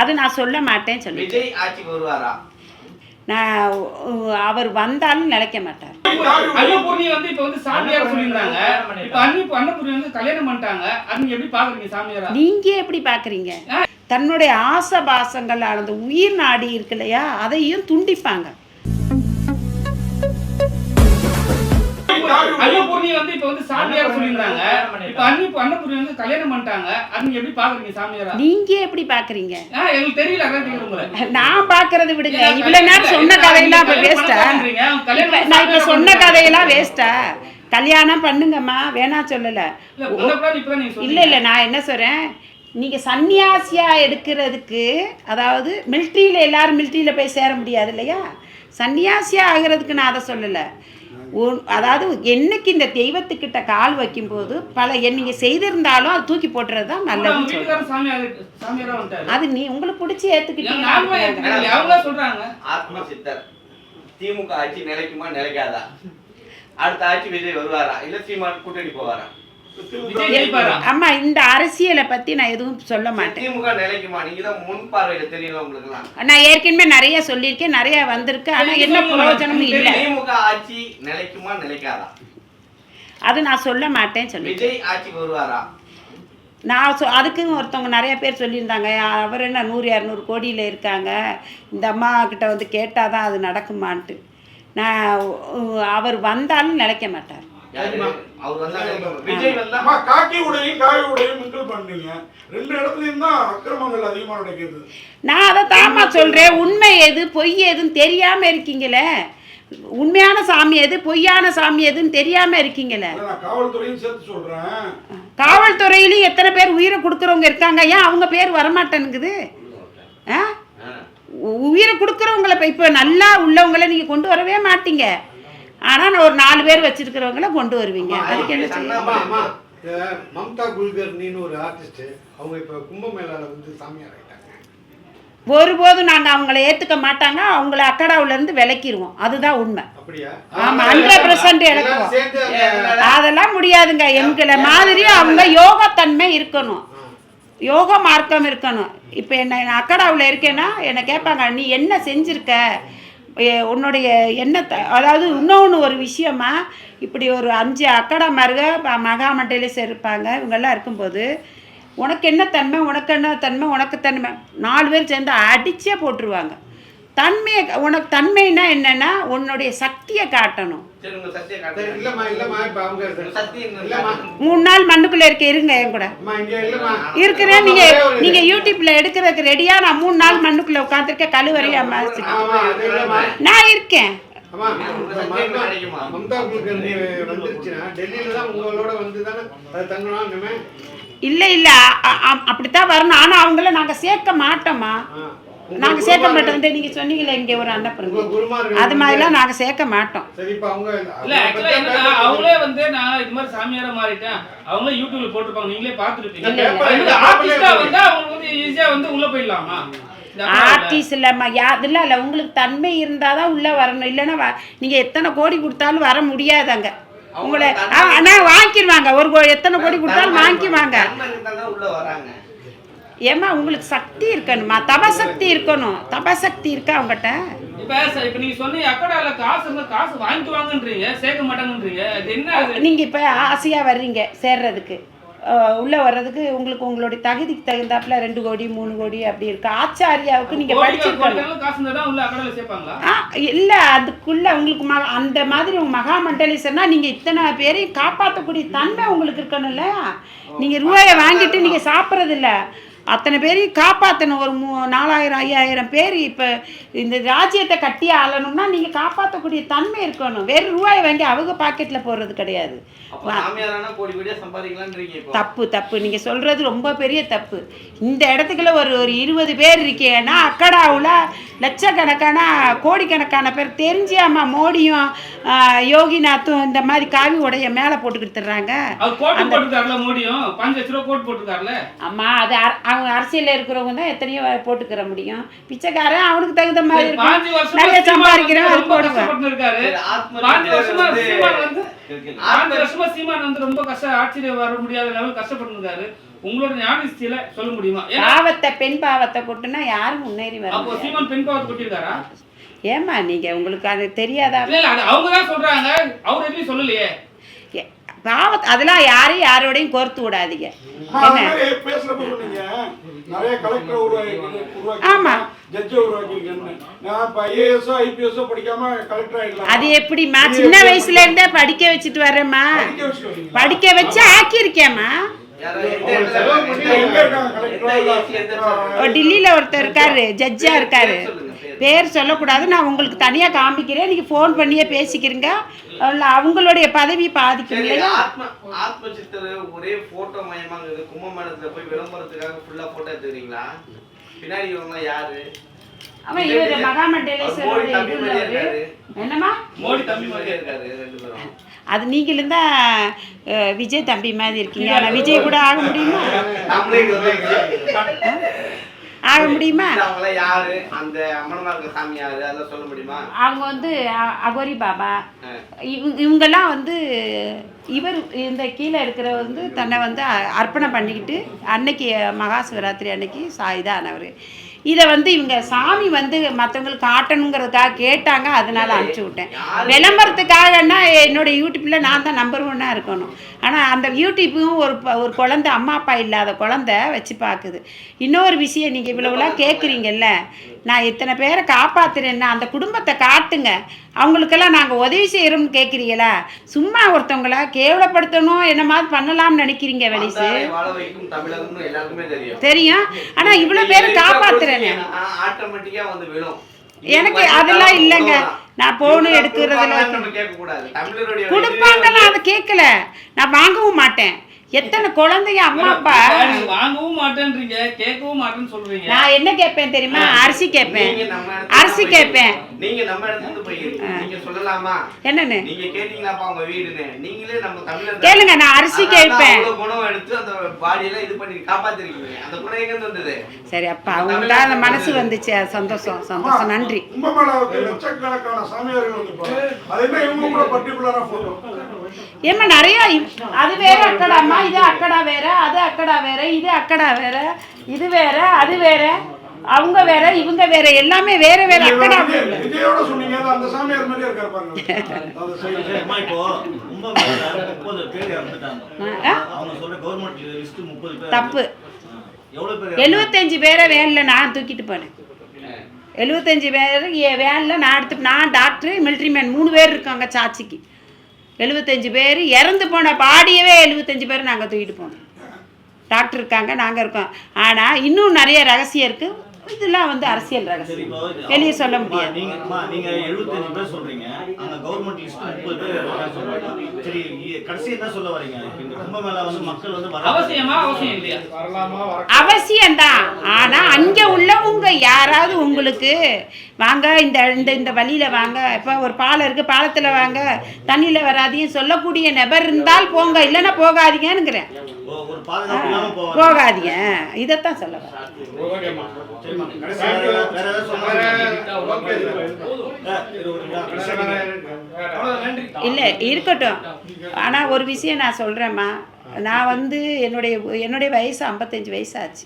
அது நான் சொல்ல மாட்டேன் சொல்லி நான் அவர் வந்தாலும் நிலைக்க மாட்டார். அன்னபூர்ணி வந்து இப்ப வந்து சாமியார் சொல்லியிருந்தாங்க. இப்ப அன்னி அன்னபூர்ணி வந்து கல்யாணம் பண்ணிட்டாங்க. அது நீங்க எப்படி பாக்குறீங்க சாமியாரா? நீங்க எப்படி பாக்குறீங்க? தன்னுடைய ஆசை பாசங்கள் அந்த உயிர் நாடி இருக்கு இல்லையா அதையும் துண்டிப்பாங்க. அன்னபூர்ணி வந்து இப்ப சொல்லியிருந்தாங்க இப்ப அன்னி அன்னபூர்ணி வந்து கல்யாணம் பண்ணிட்டாங்க. அது நீங்க எப்படி பாக்குறீங்க சாமியாரா? நீங்க எப்படி பாக்குறீங்க? ஆ, எங்களுக்கு தெரியல அதான் கேக்குறேன் உங்களை. நான் பாக்குறத விடுங்க. இவ்வளவு நேரம் சொன்ன கதையெல்லாம் இப்ப வேஸ்டா கல்யாணம் நான் இப்ப சொன்ன கதையெல்லாம் வேஸ்டா கல்யாணம் பண்ணுங்கம்மா வேணா சொல்லல. இல்ல இல்ல நான் என்ன சொல்றேன்? நீங்க சன்னியாசியா எடுக்கிறதுக்கு அதாவது மிலிட்ரியில எல்லாரும் மிலிட்ரியில போய் சேர முடியாது இல்லையா? சன்னியாசியா ஆகிறதுக்கு நான் அதை சொல்லலை. அதாவது என்னைக்கு இந்த தெய்வத்துக்கிட்ட கால் வைக்கும்போது பல என் நீங்க செய்திருந்தாலும் அது தூக்கி போட்டுறது தான் வந்துட்டாரு. அது நீ உங்களுக்கு பிடிச்சி சித்தர். திமுக ஆட்சி நிலைக்குமா நிலைக்காதா? அடுத்த ஆட்சி விஜய் வருவாரா? இல்ல சீமான் கூட்டணி போவாரா? அம்மா இந்த அரசியலை பத்தி நான் எதுவும் சொல்ல மாட்டேன். திமுக நிலைக்குமா நீங்க தான் முன் பார்வையில தெரியல உங்களுக்கு எல்லாம் நான் ஏற்கனவே நிறைய சொல்லியிருக்கேன் நிறைய வந்திருக்கு ஆனா என்ன பிரயோஜனமும் இல்லை. திமுக ஆட்சி நிலைக்குமா நிலைக்காதா? அது நான் சொல்ல மாட்டேன் சொல்லி விஜய் ஆட்சிக்கு வருவாரா? நான் சொ அதுக்குன்னு ஒருத்தவங்க நிறைய பேர் சொல்லியிருந்தாங்க அவர் என்ன நூறு இரநூறு கோடியில் இருக்காங்க இந்த அம்மா கிட்ட வந்து கேட்டால் தான் அது நடக்குமான்ட்டு. நான் அவர் வந்தாலும் நிலைக்க மாட்டார். அவர் வந்தா விஜய் வந்தா அம்மா, காக்கி உடையும் காய் உடையும் மிங்கிள் பண்றீங்க ரெண்டு இடத்துலயும் தான் அக்கிரமங்கள் அதிகமா நடக்குது. நான் அதை தாமா சொல்கிறேன் உண்மை எது? பொய் எதுன்னு தெரியாமல் இருக்கீங்களே. உண்மையான சாமி எது? பொய்யான சாமி எதுன்னு தெரியாமல் இருக்கீங்களே. காவல்துறையும் சேர்த்து சொல்றேன். காவல்துறையிலையும் எத்தனை பேர் உயிரை கொடுக்குறவங்க இருக்காங்க? ஏன் அவங்க பேர். உ- உயிரை கொடுக்குறவங்கள இப்போ இப்போ நல்லா உள்ளவங்கள நீங்கள் கொண்டு வரவே மாட்டீங்க. ஆனால் நான் ஒரு நாலு பேர் வச்சிருக்கிறவங்கள கொண்டு வருவீங்க. அதுக்கு என்ன செய்ய அம்மா அம்மா இந்த மம்தா குல்கர்னின்னு ஒரு ஆர்டிஸ்ட் அவங்க இப்ப கும்பமேளால வந்து சாமியார் ஆயிட்டாங்க. ஒருபோதும் நாங்கள் அவங்கள ஏற்றுக்க மாட்டாங்க அவங்கள அக்கடாவுலேருந்து விலக்கிடுவோம் அதுதான் உண்மை. அப்படியா? ஆமா, 100% எல்லாரும் இழக்குவோம். அதெல்லாம் முடியாதுங்க. எங்களை மாதிரி அவங்க யோகத்தன்மை இருக்கணும். யோக மார்க்கம் இருக்கணும். இப்போ என்ன அக்கடாவில் இருக்கேன்னா என்னை கேட்பாங்க நீ என்ன செஞ்சுருக்க? உன்னுடைய என்ன த- அதாவது இன்னொன்று ஒரு விஷயமா இப்படி ஒரு அஞ்சு அக்கடா மருக மகா இருப்பாங்க இவங்கெல்லாம் இருக்கும்போது உனக்கு என்ன தன்மை உனக்கு என்ன தன்மை உனக்கு தன்மை நாலு பேர் சேர்ந்து அடிச்சே போட்டுருவாங்க. தன்மையை உனக்கு தன்மைனா என்னன்னா உன்னுடைய சக்தியை காட்டணும். மூணு நாள் மண்ணுக்குள்ளே இருக்க இருங்க என் கூட. அம்மா இங்க இல்லம்மா. இருக்கிறேன் நீங்க. நீங்க யூடியூப்ல எடுக்கிறதுக்கு ரெடியா நான் மூணு நாள் மண்ணுக்குள்ள உட்காந்துருக்கேன் கழுவறையா நான் இருக்கேன். இல்ல இல்ல அப்படித்தான் வரணும். ஆனா அவங்கள நாங்க சேர்க்க மாட்டோமா நாங்க சேர்க்க மாட்டோம். நீங்க சொன்னீங்களே இங்க ஒரு குருமார்கள் அது மாதிரிலாம் நாங்க சேர்க்க மாட்டோம். சரி இப்ப அவங்க இல்ல ஆக்சுவலா என்னன்னா அவங்களே வந்து நான் இது மாதிரி சாமியாரா மாறிட்டேன். அவங்களே யூடியூப்ல போட்டிருப்பாங்க. நீங்களே பாத்துருப்பீங்க. ஆர்டிஸ்டா வந்து அவங்களுக்கு வந்து ஈஸியா வந்து உள்ள போயிடலாமா? ஆர்டிஸ்ட் இல்லம்மா யா இல்ல இல்ல. உங்களுக்கு தன்மை இருந்தாதான் உள்ள வரணும். இல்லைன்னா நீங்க எத்தனை கோடி கொடுத்தாலும் வர முடியாதாங்க. உங்களை ஆ, ஆனா வாங்கிடுவாங்க ஒரு கோ- எத்தனை கோடி கொடுத்தாலும் வாங்கிக்குவாங்க ஏம்மா உங்களுக்கு சக்தி இருக்கணுமா? தபசக்தி இருக்கணும். தபசக்தி இருக்கா அவங்ககிட்ட நீங்க இப்ப ஆசையா வர்றீங்க சேர்றதுக்கு. உள்ள வர்றதுக்கு உங்களுக்கு உங்களுடைய தகுதிக்கு தகுந்தாப்புல ரெண்டு கோடி மூணு கோடி அப்படி இருக்கு. ஆச்சாரியாவுக்கு நீங்க படிச்சிருக்கணும். இல்ல அதுக்குள்ள உங்களுக்கு அந்த மாதிரி உங்க மகா மண்டலேசர்னா நீங்க இத்தனை பேரையும் காப்பாற்றக்கூடிய தன்மை உங்களுக்கு இருக்கணும்ல. நீங்க ரூபாயை வாங்கிட்டு நீங்க சாப்பிட்றது இல்ல அத்தனை பேரையும் காப்பாற்றணும் ஒரு மூ நாலாயிரம் ஐயாயிரம் பேர் இப்போ இந்த ராஜ்யத்தை கட்டி ஆளணும்னா நீங்கள் காப்பாற்றக்கூடிய தன்மை இருக்கணும். வெறும் ரூபாயை வாங்கி அவங்க பாக்கெட்டில் போடுறது கிடையாது. அப்ப சாமியாரானா கோடி கோடியா சம்பாதிக்கலாம்ன்றீங்க இப்போ? தப்பு தப்பு. நீங்கள் சொல்கிறது ரொம்ப பெரிய தப்பு. இந்த இடத்துக்குள்ள ஒரு ஒரு இருபது பேர் இருக்கீங்கன்னா அக்கடாவில் லட்சக்கணக்கான கோடிக்கணக்கான பேர் தெரிஞ்சாமா மோடியும் யோகிநாத்தும் இந்த மாதிரி காவி உடைய மேலே போட்டுக்கிட்டு தர்றாங்க. அவர் கோட்டு போட்டுருக்காருல மோடியும்? பாஞ்சு லட்ச ரூபா கோட் போட்டுருக்காருல அம்மா அது அவங்க அரசியலில் இருக்கிறவங்க தான் எத்தனையோ போட்டுக்கிற முடியும். பிச்சைக்காரன் அவனுக்கு தகுந்த மாதிரி இருக்கும் நிறைய சம்பாதிக்கிறவன் அது ரொம்ப போடுவேன். சீமான் வந்து ரொம்ப கஷ்டம் ஆட்சியில வர முடியாத லெவல் கஷ்டப்பட்டு இருக்காரு உங்களோட ஞாபகத்தில சொல்ல முடியுமா? பாவத்தை பெண் பாவத்தை கொட்டுனா யாரும் முன்னேறி வர அப்போ முடியாது. சீமான் பெண் பாவத்தை கொட்டிருக்காரா ஏம்மா நீங்க உங்களுக்கு அது தெரியாதா? அவங்க தான் சொல்றாங்க. அவர் எதுவும் சொல்லலையே. ஏ, பாவத் அதெல்லாம் யாரையும் யாரோடையும் கோர்த்து விடாதீங்க. ஆமா. அது எப்படிம்மா சின்ன வயசுல இருந்தே படிக்க வச்சுட்டு வரேம்மா படிக்க வச்சுட்டு வரீங்களா? படிக்க வச்சு ஆக்கியிருக்கேம்மா. டில்லியில ஒருத்தர் இருக்காரு ஜட்ஜா இருக்காரு. பேர் சொல்லக்கூடாது. நான் உங்களுக்கு தனியா காமிக்கிறேன். நீங்க ஃபோன் பண்ணியே பேசிக்கிறீங்க. அவங்களுடைய பதவி பாதிக்கும் இல்லையா? ஆத்ம சித்தர் ஒரே போட்டோ மயமாங்குது கும்பமேளத்துல போய் விளம்பரத்துக்காக ஃபுல்லா போட்டோ எடுத்துக்கிறீங்களா? பின்னாடி இவங்க யாரு? அவன் இவரு என்னம்மா? மோடி தம்பி மாதிரியே இருக்காரு ரெண்டு பேரும். அது நீங்களும் தான் விஜய் தம்பி மாதிரி இருக்கீங்க. ஆனா விஜய் கூட ஆக முடியுமா? ஆக முடியுமா? அவங்கள யாரு? அந்த அம்மனமா இருக்க சாமி யாரு அதெல்லாம் சொல்ல முடியுமா? அவங்க வந்து அகோரி பாபா. இவங்கெல்லாம் வந்து இவர் இந்த கீழே இருக்கிற வந்து தன்னை வந்து அர்ப்பணம் பண்ணிக்கிட்டு அன்னைக்கு மகா சிவராத்திரி அன்னைக்கு சாயுதானவர் இதை வந்து இவங்க சாமி வந்து மற்றவங்களுக்கு காட்டணுங்கிறதுக்காக கேட்டாங்க அதனால அனுப்பிச்சி விட்டேன். விளம்பரத்துக்காகன்னா என்னோட யூடியூப்பில் நான் தான் நம்பர் ஒன்னாக இருக்கணும். ஆனால் அந்த யூடியூப்பும் ஒரு ஒரு குழந்தை அம்மா அப்பா இல்லாத குழந்தை வச்சு பார்க்குது இன்னொரு விஷயம் நீங்கள் இவ்வளவுலாம் கேட்குறீங்கல்ல நான் இத்தனை பேரை காப்பாத்துறேன்னா அந்த குடும்பத்தை காட்டுங்க. அவங்களுக்கெல்லாம் நாங்கள் உதவி செய்கிறோம்னு கேட்குறீங்களா சும்மா ஒருத்தவங்கள கேவலப்படுத்தணும் என்ன மாதிரி பண்ணலாம்னு நினைக்கிறீங்க வெளிசு தெரியும். தெரியும். ஆனால் இவ்வளோ பேரை விழும். எனக்கு அதெல்லாம் இல்லைங்க. நான் போகணும் எடுக்கிறதுல நம்ம கேட்க கூடாது தமிழருடைய கொடுப்பாங்க நான் அதை கேட்கல நான் வாங்கவும் மாட்டேன். எத்தனை குழந்தைங்க அம்மா அப்பா வாங்கவும் மாட்டேன்றீங்க கேட்கவும் மாட்டேன்னு சொல்றீங்க. நான் என்ன கேட்பேன் தெரியுமா? அரிசி கேட்பேன். நீங்க நம்ம இடத்துல அரிசி கேட்பேன். நீங்க நம்ம இடத்துல இருந்து போய் நீங்க சொல்லலாமா? என்னன்னு? நீங்க கேட்டீங்களாப்பா உங்க வீடுன்னு. நீங்களே நம்ம தமிழர் கேளுங்க நான் அரிசி கேட்பேன். அவ்வளவு குணம் எடுத்து அந்த பாடியெல்லாம் இது பண்ணி காப்பாத்திருக்கீங்க. அந்த குணம் எங்க இருந்து வந்தது? சரி அப்பா அந்த மனசு வந்துச்சு. சந்தோஷம் சந்தோஷம். நன்றி. கும்பமேளாவுக்கு லட்சக்கணக்கான சாமியார்கள் அது என்ன இவங்க கூட பர்டிகுலரா போட்டோ ஏம்மா நிறைய அது வேற அக்கடாம்மா இது அக்கடா வேற அது அக்கடா வேற இது அக்கடா வேற இது வேற அது வேற அவங்க வேற இவங்க வேற எல்லாமே வேற வேற அக்கடா சொன்னீங்க அந்த சாமியார் இருக்காரு பாருங்க. பேர் தப்பு. எவ்வளவு பேர் எழுபத்தஞ்சு பேரை வேனில் நான் தூக்கிட்டு போனேன். எழுபத்தஞ்சு பேர் வேனில் நான் எடுத்து நான் டாக்டரு மிலிட்ரி மேன் மூணு பேர் இருக்காங்க சாட்சிக்கு. எழுபத்தஞ்சு பேர் இறந்து போன பாடியவே எழுபத்தஞ்சு பேர் நாங்கள் தூக்கிட்டு போனோம். டாக்டர் இருக்காங்க நாங்கள் இருக்கோம். ஆனால் இன்னும் நிறைய ரகசியம் இருக்குது இதெல்லாம் வந்து அரசியல் சரி, ரகசியம் வெளியே சொல்ல முடியாது. நீங்க 75 பேர் சொல்றீங்க. அங்க கவர்மெண்ட் லிஸ்ட் முப்பது பேர் சொல்றீங்க. சரி கடைசி என்ன சொல்ல வரீங்க? இந்த கும்பமேளா வந்து மக்கள் வந்து வர அவசியமா அவசியம் இல்லையா? அவசியம்தான் ஆனா அங்க உள்ளவங்க யாராவது உங்களுக்கு வாங்க இந்த இந்த இந்த வழியில வாங்க. இப்போ ஒரு பாலம் இருக்கு பாலத்துல வாங்க. தண்ணியில வராதீங்க சொல்லக்கூடிய நபர் இருந்தால் போங்க. இல்லைன்னா போகாதீங்கன்னுங்கிறேன். போகாதீங்க. இதைத்தான் சொல்ல இல்லை இருக்கட்டும். ஆனால் ஒரு விஷயம் நான் சொல்கிறேம்மா நான் வந்து என்னுடைய என்னுடைய வயசு ஐம்பத்தஞ்சு வயசாச்சு.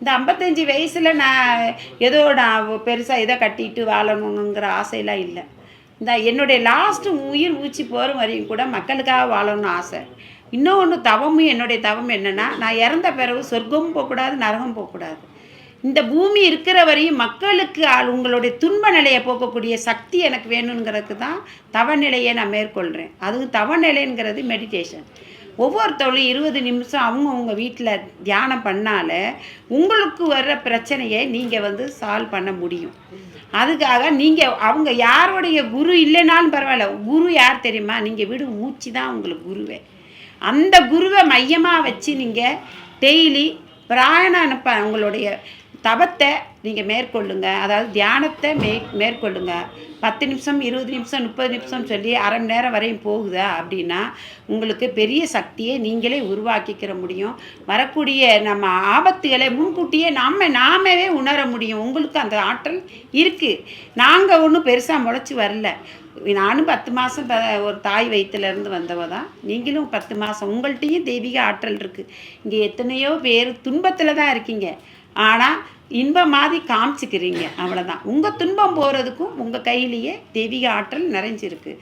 இந்த ஐம்பத்தஞ்சு வயசில் நான் ஏதோ நான் பெருசாக இதை கட்டிட்டு வாழணுங்கிற ஆசையெல்லாம் இல்லை. இந்த என்னுடைய லாஸ்ட்டு உயிர் ஊச்சி போகிற வரையும் கூட மக்களுக்காக வாழணும்னு ஆசை. இன்னொன்று தவமும் என்னுடைய தவம் என்னென்னா நான் இறந்த பிறகு சொர்க்கமும் போகக்கூடாது நரகம் போகக்கூடாது. இந்த பூமி இருக்கிற வரையும் மக்களுக்கு ஆள் உங்களுடைய துன்ப நிலையை போக்கக்கூடிய சக்தி எனக்கு வேணுங்கிறதுக்கு தான் தவநிலையை நான் மேற்கொள்கிறேன் அதுவும் தவநிலைங்கிறது மெடிடேஷன் ஒவ்வொருத்தவளும் இருபது நிமிஷம் அவங்கவுங்க வீட்டில் தியானம் பண்ணால உங்களுக்கு வர்ற பிரச்சனையை நீங்கள் வந்து சால்வ் பண்ண முடியும். அதுக்காக நீங்கள் அவங்க யாருடைய குரு இல்லைனாலும் பரவாயில்ல குரு யார் தெரியுமா? நீங்கள் விடும் மூச்சு தான் உங்களுக்கு குருவே. அந்த குருவை மையமாக வச்சு நீங்கள் டெய்லி பிராயணம் அனுப்ப உங்களுடைய தவத்தை நீங்கள் மேற்கொள்ளுங்க. அதாவது தியானத்தை மே மேற்கொள்ளுங்க. பத்து நிமிஷம் இருபது நிமிஷம் முப்பது நிமிஷம் சொல்லி அரை மணி நேரம் வரையும் போகுதா அப்படின்னா உங்களுக்கு பெரிய சக்தியை நீங்களே உருவாக்கிக்கிற முடியும். வரக்கூடிய நம்ம ஆபத்துகளை முன்கூட்டியே நாம் நாமவே உணர முடியும். உங்களுக்கு அந்த ஆற்றல் இருக்குது நாங்கள் ஒன்றும் பெருசாக முளைச்சி வரல. நானும் பத்து மாதம் ஒரு தாய் வயிற்றுலேருந்து வந்தவ தான். நீங்களும் பத்து மாதம் உங்கள்கிட்டையும் தெய்வீக ஆற்றல் இருக்குது இங்கே எத்தனையோ பேர் துன்பத்தில் தான் இருக்கீங்க. ஆனால் இன்பம் மாதிரி காமிச்சிக்கிறீங்க. அவ்வளோதான் உங்கள் துன்பம் போகிறதுக்கும் உங்கள் கையிலேயே தெய்வீக ஆற்றல் நிறைஞ்சிருக்கு.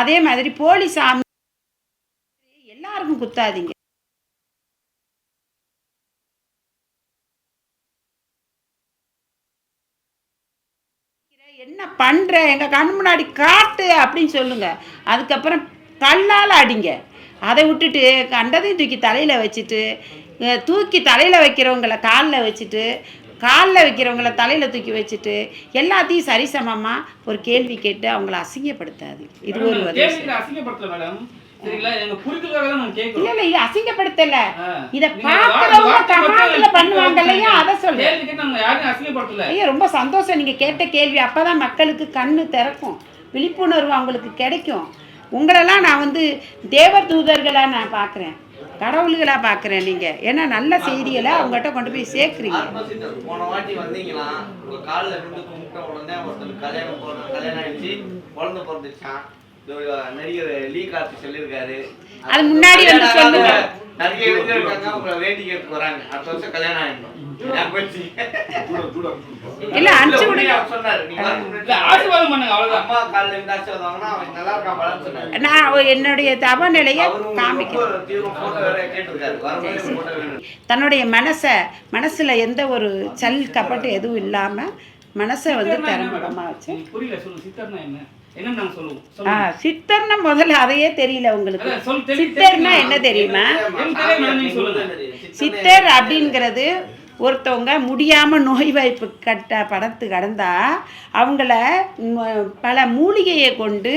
அதே மாதிரி போலி சாமி எல்லாருக்கும் குத்தாதீங்க. என்ன பண்ணுற எங்கள் கண் முன்னாடி காட்டு அப்படின்னு சொல்லுங்க. அதுக்கப்புறம் கல்லால் அடிங்க. அதை விட்டுட்டு கண்டதையும் தூக்கி தலையில் வச்சுட்டு தூக்கி தலையில் வைக்கிறவங்கள காலில் வச்சுட்டு காலில் வைக்கிறவங்கள தலையில் தூக்கி வச்சுட்டு எல்லாத்தையும் சரிசமமாக ஒரு கேள்வி கேட்டு அவங்கள அசிங்கப்படுத்தாது. இது ஒரு நாங்க இல்லை இல்லை இது அசிங்கப்படுத்தலை. இதை நீங்க கமாண்டில் மட்டும் பண்ணுவாங்க இல்லையா? அதை நாங்க ஐயா ரொம்ப சந்தோஷம். நீங்கள் கேட்ட கேள்வி அப்போ தான் மக்களுக்கு கண்ணு திறக்கும். விழிப்புணர்வு அவங்களுக்கு கிடைக்கும். உங்களெல்லாம் நான் வந்து தேவர் தூதர்களாக நான் பார்க்குறேன் கடவுள்களாக பார்க்குறேன் நீங்கள் ஏன்னா நல்ல செய்திகளை அவங்ககிட்ட கொண்டு போய் சேர்க்குறீங்க. போன வாட்டி வந்தீங்களா? உங்கள் காலில் விழுந்து கும்பிட்ட உடனே ஒருத்தர் கல்யாணம் போற கல்யாணம் ஆயிடுச்சு. குழந்தை பிறந்துச்சான் நடிகர் லீ கார்த்தி சொல்லியிருக்காரு. அது முன்னாடி வந்து சொல்லுங்க. நிறைய இளைஞர் இருக்காங்க உங்களை வேண்டி கேட்டு வராங்க. அடுத்த வருஷம் கல்யாணம் ஆயிடும். இல்ல, நான் என்னுடைய தவ நிலையை அவரு உங்களுக்கு காமிக்கிறேன். தன்னுடைய மனசை மனசில் எந்த ஒரு சல் கப்பட்டு எதுவும் இல்லாமல் மனசை வந்து மேடம்? வச்சு புரியல சொல்லுங்க சித்தர்னா என்ன? சித்தர்னா முதல்ல அதையே தெரியல உங்களுக்கு. சித்தர்னா. என்ன தெரியுமா. சித்தர் அப்படிங்கிறது ஒருத்தவங்க முடியாமல் நோய் வாய்ப்பு கட்ட படத்து கடந்தா அவங்கள பல மூலிகையை கொண்டு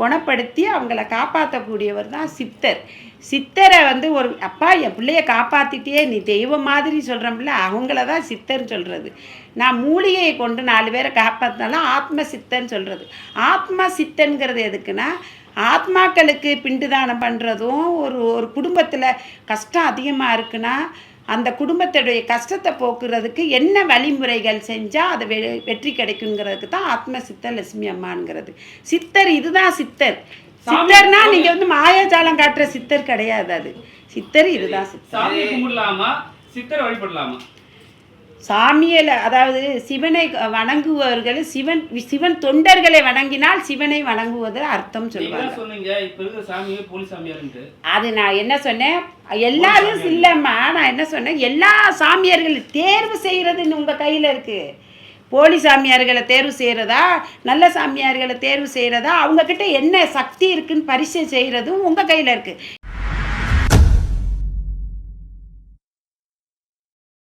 குணப்படுத்தி அவங்கள காப்பாற்றக்கூடியவர் தான் சித்தர். சித்தரை வந்து ஒரு அப்பா என் பிள்ளைய காப்பாற்றிட்டே நீ தெய்வம் மாதிரி சொல்கிறோம்ல அவங்கள தான் சித்தர்னு சொல்கிறது நான் மூலிகையை கொண்டு நாலு பேரை காப்பாற்றினாலும் ஆத்ம சித்தன்னு சொல்கிறது ஆத்ம சித்தன்கிறது எதுக்குன்னா ஆத்மாக்களுக்கு பிண்டு தானம் பண்ணுறதும் ஒரு ஒரு குடும்பத்தில் கஷ்டம் அதிகமாக இருக்குன்னா அந்த குடும்பத்துடைய கஷ்டத்தை போக்குறதுக்கு என்ன வழிமுறைகள் செஞ்சால் அது வெ வெற்றி கிடைக்குங்கிறதுக்கு தான் ஆத்ம சித்தர் லட்சுமி அம்மாங்கிறது சித்தர் இதுதான் சித்தர். சித்தர்னா நீங்கள் வந்து மாயாஜாலம் காட்டுற சித்தர் கிடையாது அது. சித்தர் இதுதான் சித்தர். சாமியை கும்பிடலாமா? சித்தரை வழிபடலாமா? சாமியில் அதாவது சிவனை வணங்குபவர்கள் சிவன் சிவன் தொண்டர்களை வணங்கினால் சிவனை வணங்குவது அர்த்தம் நீங்க சொல்லுவாங்க. அது நான் என்ன சொன்னேன்? எல்லாரும் இல்லைம்மா நான் என்ன சொன்னேன்? எல்லா சாமியார்கள் தேர்வு செய்கிறதுன்னு உங்கள் கையில் இருக்குது போலி சாமியார்களை தேர்வு செய்கிறதா நல்ல சாமியார்களை தேர்வு செய்கிறதா அவங்கக்கிட்ட என்ன சக்தி இருக்குன்னு பரிசை செய்கிறதும் உங்கள் கையில் இருக்குது